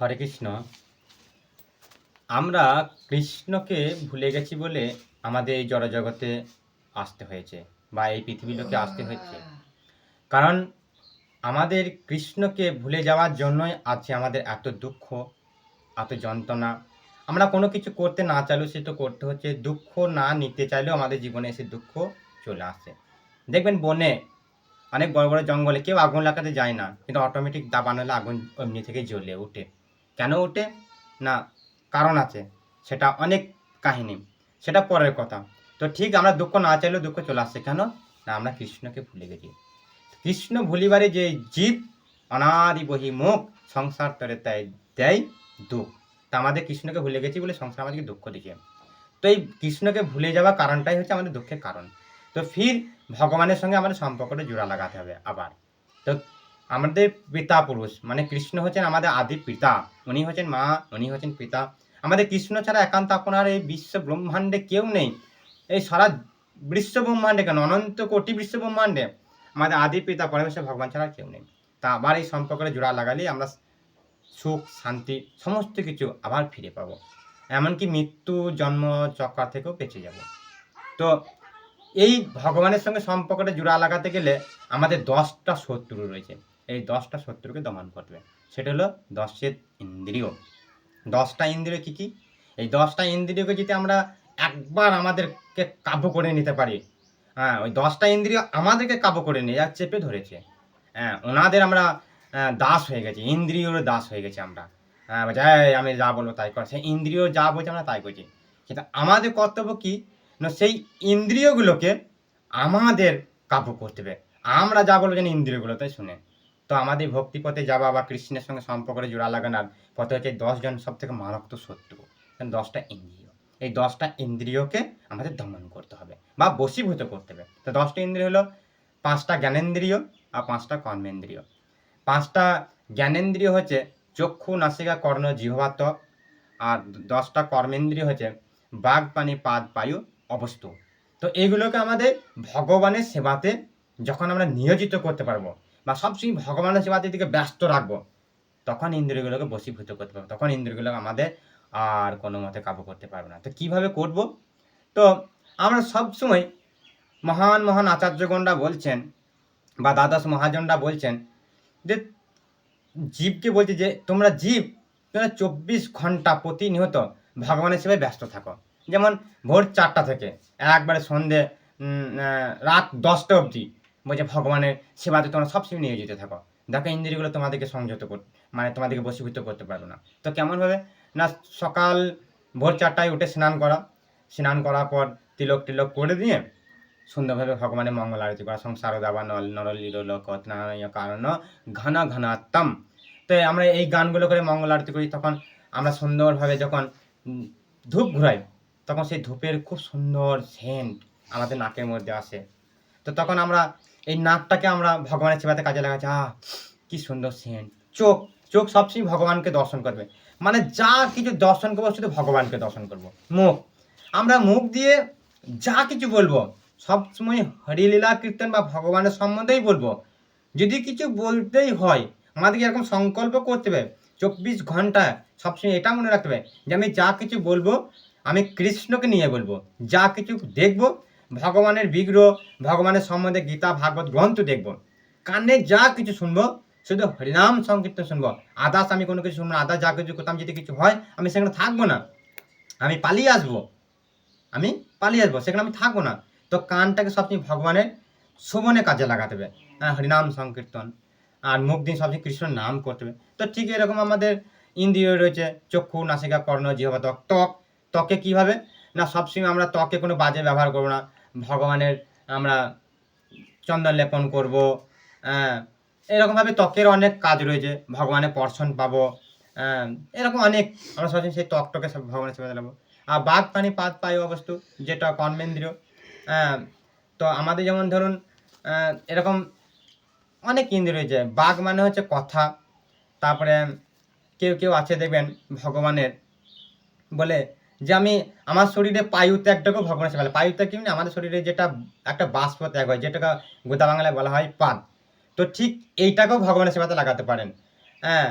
হরে কৃষ্ণ। আমরা কৃষ্ণকে ভুলে গেছি বলে আমাদের এই জড়জগতে আসতে হয়েছে বা এই পৃথিবী লোকে আসতে হয়েছে। কারণ আমাদের কৃষ্ণকে ভুলে যাওয়ার জন্যই আছে আমাদের এত দুঃখ, এত যন্ত্রণা। আমরা কোনো কিছু করতে না চাইলেও সে তো করতে হচ্ছে। দুঃখ না নিতে চাইলেও আমাদের জীবনে এসে দুঃখ চলে আসে। দেখবেন বনে, অনেক বড় বড় জঙ্গলে কেউ আগুন লাগাতে যায় না, কিন্তু অটোমেটিক দাবানো হলে আগুন এমনি থেকে জ্বলে ওঠে কেন ওঠে? না, কারণ আছে। সেটা অনেক কাহিনী। সেটা পরের কথা। তো ঠিক আমরা দুঃখ না চাইলেও দুঃখ চলে আসছে কেন? না, আমরা কৃষ্ণকে ভুলে গেছি। কৃষ্ণ ভুলিবারে যে জীব অনাদি বহি মুখ সংসার তরে তাই দেয় দুঃখ। তা আমাদের কৃষ্ণকে ভুলে গেছি বলে সংসার আমাদেরকে দুঃখ দিচ্ছে। তো এই কৃষ্ণকে ভুলে যাওয়া কারণটাই হচ্ছে আমাদের দুঃখের কারণ। তো ফির ভগবানের সঙ্গে আমাদের সম্পর্কটা জোড়া লাগাতে হবে আবার। তো আমাদের পিতা পুরুষ মানে কৃষ্ণ হচ্ছেন আমাদের আদি পিতা, উনি হচ্ছেন মা, উনি হচ্ছেন পিতা। আমাদের কৃষ্ণ ছাড়া একান্ত আপনার এই বিশ্ব ব্রহ্মাণ্ডে কেউ নেই। এই সারা বিশ্ব ব্রহ্মাণ্ডে কেন? অনন্ত কোটি বিশ্ব ব্রহ্মাণ্ডে আমাদের আদি পিতা পরমেশ্বর ভগবান ছাড়া কেউ নেই। তা আবার এই সম্পর্কে জোড়া লাগালেই আমরা সুখ, শান্তি, সমস্ত কিছু আবার ফিরে পাবো। এমনকি মৃত্যু, জন্ম চক্র থেকেও বেঁচে যাব। তো এই ভগবানের সঙ্গে সম্পর্কটা জোড়া লাগাতে গেলে আমাদের দশটা শত্রু রয়েছে। এই দশটা শত্রুকে দমন করবে। সেটা হলো দশের ইন্দ্রিয়। দশটা ইন্দ্রিয় কি কি? এই দশটা ইন্দ্রিয়কে যদি আমরা একবার আমাদেরকে কাবু করে নিতে পারি হ্যাঁ ওই দশটা ইন্দ্রিয় আমাদেরকে কাবু করে নিয়ে যা চেপে ধরেছে হ্যাঁ ওনাদের আমরা দাস হয়ে গেছি ইন্দ্রিয়র দাস হয়ে গেছি আমরা। হ্যাঁ যাই "এই, আমি যা বলব তাই কর। সেই ইন্দ্রিয় যা বলছে আমরা তাই করছি। কিন্তু আমাদের কর্তব্য কি? না সেই ইন্দ্রিয়গুলোকে আমাদের কাবু করতে হবে। আমরা যা বলব যেন ইন্দ্রিয়গুলো তাই শুনে। আমাদের ভক্তিপথে যাওয়া বা কৃষ্ণের সঙ্গে সম্পর্কে জোড়া লাগানোর পথে হচ্ছে দশজন সব থেকে মারাত্মক শত্রু। দশটা ইন্দ্রিয়। এই দশটা ইন্দ্রিয়কে আমাদের দমন করতে হবে বা বশীভূত করতে হবে। তো দশটা ইন্দ্রিয় হলো পাঁচটা জ্ঞানেন্দ্রিয় আর পাঁচটা কর্মেন্দ্রিয়। পাঁচটা জ্ঞানেন্দ্রিয় হচ্ছে চক্ষু, নাসিকা, কর্ণ জিহ্বা ত্বক আর দশটা কর্মেন্দ্রিয় হচ্ছে বাঘ পানি পাদ পায়ু অবস্থ তো এগুলোকে আমাদের ভগবানের সেবাতে যখন আমরা নিয়োজিত করতে পারব বা সবসময় ভগবানের সেবাতে দিকে ব্যস্ত রাখব। তখন ইন্দ্রিয়গুলোকে বশীভূত করতে পারব। তখন ইন্দ্রিয়গুলো আমাদের আর কোনো মতে কাবু করতে পারবে না। তো কীভাবে করব? তো আমরা সবসময় মহান মহান আচার্যগণরা বলছেন বা দ্বাদশ মহাজনরা বলছেন যে জীবকে বলছে যে তোমরা জীব, তোমরা চব্বিশ ঘণ্টা প্রতিনিয়ত ভগবানের সেবায় ব্যস্ত থাকো। যেমন ভোর চারটা থেকে, একবারে সন্ধে রাত দশটা অবধি। বলছে, ভগবানের সেবাতে তোমরা সবসময় নিয়োজিত থাকো। দেখো, ইন্দ্রিয়গুলো তোমাদেরকে সংযত কর মানে তোমাদেরকে বসীভূত করতে পারবে না। তো কেমনভাবে না, সকাল ভোর চারটায় উঠে স্নান করা। স্নান করার পর তিলক টিলক করে দিয়ে সুন্দরভাবে ভগবানের মঙ্গল আরতি করা। সংসার দাবা, নল, নরলীল লোক কারণ, ঘন, ঘনাত্তম। তো আমরা এই গানগুলো করে মঙ্গল আরতি করি, তখন আমরা সুন্দরভাবে যখন ধূপ ঘুরাই, তখন সেই ধূপের খুব সুন্দর সেন্ট আমাদের নাকের মধ্যে আসে। তো তখন আমরা এই নাকটাকে আমরা ভগবানের সেবাতে কাজে লাগাচ্ছি। আহ, কি সুন্দর সেন্ট চোখ চোখ সবসময় ভগবানকে দর্শন করবে। মানে যা কিছু দর্শন করব, শুধু ভগবানকে দর্শন করব। মুখ। আমরা মুখ দিয়ে যা কিছু বলব সবসময় হরিলীলা, কীর্তন বা ভগবানের সম্বন্ধেই বলব। যদি কিছু বলতেই হয়, আমাদেরকে এরকম সংকল্প করতে হবে, চব্বিশ ঘণ্টা সবসময় এটা মনে রাখতে হবে যে আমি যা কিছু বলব, আমি কৃষ্ণকে নিয়ে বলব। যা কিছু দেখব ভগবানের বিগ্রহ, ভগবানের সম্বন্ধে গীতা, ভাগবত গ্রন্থ দেখব। কানে যা কিছু শুনব, শুধু হরিনাম সংকীর্তন শুনব। আদার্স আমি কোনো কিছু শুনব না আদার্স যা কিছু করতাম, যদি কিছু হয়, আমি সেখানে থাকব না। আমি পালিয়ে আসব। আমি পালিয়ে আসব, সেখানে আমি থাকব না। তো কানটাকে সবসময় ভগবানের শোভনে কাজে লাগাতে হবে। হরিনাম সংকীর্তন, আর মুখ দিন সবসময় কৃষ্ণর নাম করতে হবে। তো ঠিক এরকম আমাদের ইন্দ্রিয় রয়েছে, চক্ষু, নাসিকা, কর্ণ, জিহবা, ত্বক। ত্বক, ত্বকে কীভাবে? না সবসময় আমরা ত্বকে কোনো বাজে ব্যবহার করব না। ভগবানের আমরা চন্দন লেপন করব এরকমভাবে ত্বকের অনেক কাজ রয়েছে, ভগবানের পর্শন পাবো এরকম অনেক আমরা সবসময় সেই ত্বকটাকে সব ভগবানের সেবা দেবো আর বাঘ পানি পাত পায় অবস্তু যেটা কর্মেন্দ্রীয় তো আমাদের যেমন ধরুন এরকম অনেক ইন্দ্রিয় রয়েছে। বাঘ মানে হচ্ছে কথা, তারপরে কেউ কেউ আছে দেখবেন ভগবানের বলে যে আমি, আমার শরীরে পায়ু ত্যাগটাকেও ভগবানের সেবা পায়ু ত্যাগ কি মানে? আমাদের শরীরে যেটা একটা বাষ্প ত্যাগ হয়, যেটাকে গোদা বাংলায় বলা হয় পাদ। তো ঠিক এইটাকেও ভগবানের সেবাতে লাগাতে পারেন। হ্যাঁ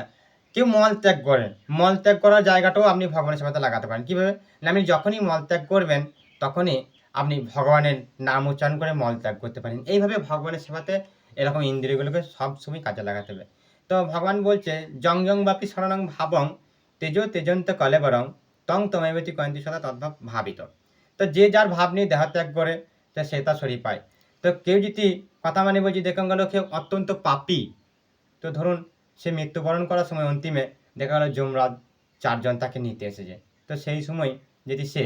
কেউ মল ত্যাগ করেন। মল ত্যাগ করার জায়গাটাও আপনি ভগবানের সেবাতে লাগাতে পারেন। কীভাবে? না, আপনি যখনই মল ত্যাগ করবেন, তখনই আপনি ভগবানের নাম উচ্চারণ করে মল ত্যাগ করতে পারেন। এইভাবে ভগবানের সেবাতে এরকম ইন্দ্রিয়গুলোকে সবসময় কাজে লাগাতে হবে। তো ভগবান বলছে জং জং বাপি শরণং ভাবং, তেজ তেজন্ত কলেবরং তং তমেবতী কয়ন্তি সদা তদ্ভাব ভাবিত। তো যে যার ভাব নিয়ে দেহত্যাগ করে, তো সে তা শরীর পায়। তো কেউ যদি কথা মানে বলছি, দেখুন গেল, কেউ অত্যন্ত পাপী। তো ধরুন, সে মৃত্যুবরণ করার সময় অন্তিমে দেখা গেল, যমরাজ চারজন তাকে নিতে এসেছে। তো সেই সময় যদি সে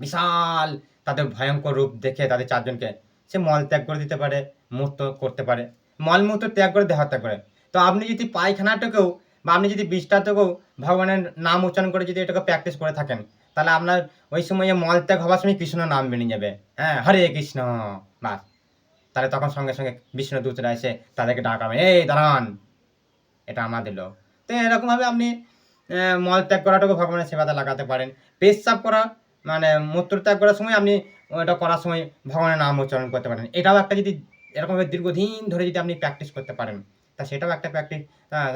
বিশাল, তাদের ভয়ঙ্কর রূপ দেখে তাদের চারজনকে, সে মল ত্যাগ করে দিতে পারে, মূর্ত করতে পারে। মলমূত্র ত্যাগ করে দেহ ত্যাগ করে। তো আপনি যদি পায়খানাটাকেও বা আপনি যদি বিষটাতেও ভগবানের নাম উচ্চারণ করে যদি এটাকে প্র্যাকটিস করে থাকেন তাহলে আপনার ওই সময় মল ত্যাগ হওয়ার সময় কৃষ্ণ নাম বেরিয়ে যাবে। হ্যাঁ হরে কৃষ্ণ বাস। তাহলে তখন সঙ্গে সঙ্গে বিষ্ণু দূতরা এসে তাদেরকে ডাকাবে এই দাঁড়ান এটা আমাদের লোক। তো এরকমভাবে আপনি আহ, মল ত্যাগ করাটাকে ভগবানের সেবাতে লাগাতে পারেন। পেশাব করা মানে মূত্র ত্যাগ করার সময় আপনি ওটা করার সময় ভগবানের নাম উচ্চারণ করতে পারেন। এটাও একটা যদি এরকমভাবে দীর্ঘদিন ধরে যদি আপনি প্র্যাকটিস করতে পারেন তা সেটাও একটা প্র্যাকটিস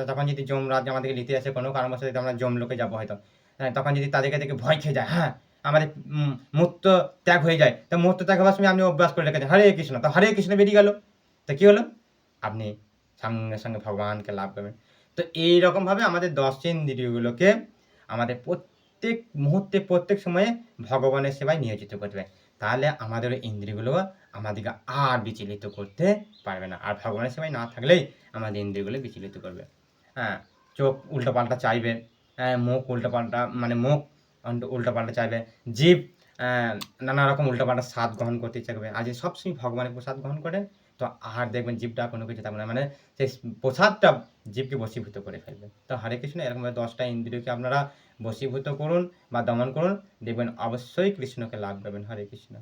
তখন যদি যমরাজ আমাদেরকে নিতে আসে কোনো কারণবশত যদি আমরা যম লোকে যাব হয়তো হ্যাঁ, তখন যদি তাদেরকে দেখে ভয় খেয়ে যায় হ্যাঁ আমাদের মূত্র ত্যাগ হয়ে যায় তো মূর্ত ত্যাগ হওয়ার সময় আপনি অভ্যাস করে রেখেছেন হরে কৃষ্ণ তো হরে কৃষ্ণ বেরিয়ে গেল তো কী হলো? আপনি সঙ্গে সঙ্গে ভগবানকে লাভ করবেন। তো এইরকমভাবে আমাদের দশ ইন্দ্রিয়গুলোকে আমাদের প্রত্যেক মুহূর্তে প্রত্যেক সময়ে ভগবানের সেবায় নিয়োজিত করতে হবে তাহলে আমাদের ইন্দ্রিয়গুলো আমাদেরকে আর বিচলিত করতে পারবে না। আর ভগবানের সেবায় না থাকলেই আমাদের ইন্দ্রিয়গুলো বিচলিত করবে। হ্যাঁ চোখ উল্টোপাল্টা চাইবে হ্যাঁ, মুখ উল্টোপাল্টা মানে মুখ উল্টোপাল্টা চাইবে জীব আহ, নানা রকম উল্টোপাল্টা স্বাদ গ্রহণ করতে চাইবে। আজ সবসময় ভগবানের প্রসাদ গ্রহণ করে তো আর দেখবেন জীবটা কোনো কিছু থাকবে না। মানে সেই প্রসাদটা জীবকে বশীভূত করে ফেলবে। তো হরে কৃষ্ণ এরকমভাবে দশটা ইন্দ্রিয়কে আপনারা বশীভূত করুন বা দমন করুন। দেখবেন অবশ্যই কৃষ্ণকে লাভ করবেন হরে কৃষ্ণ।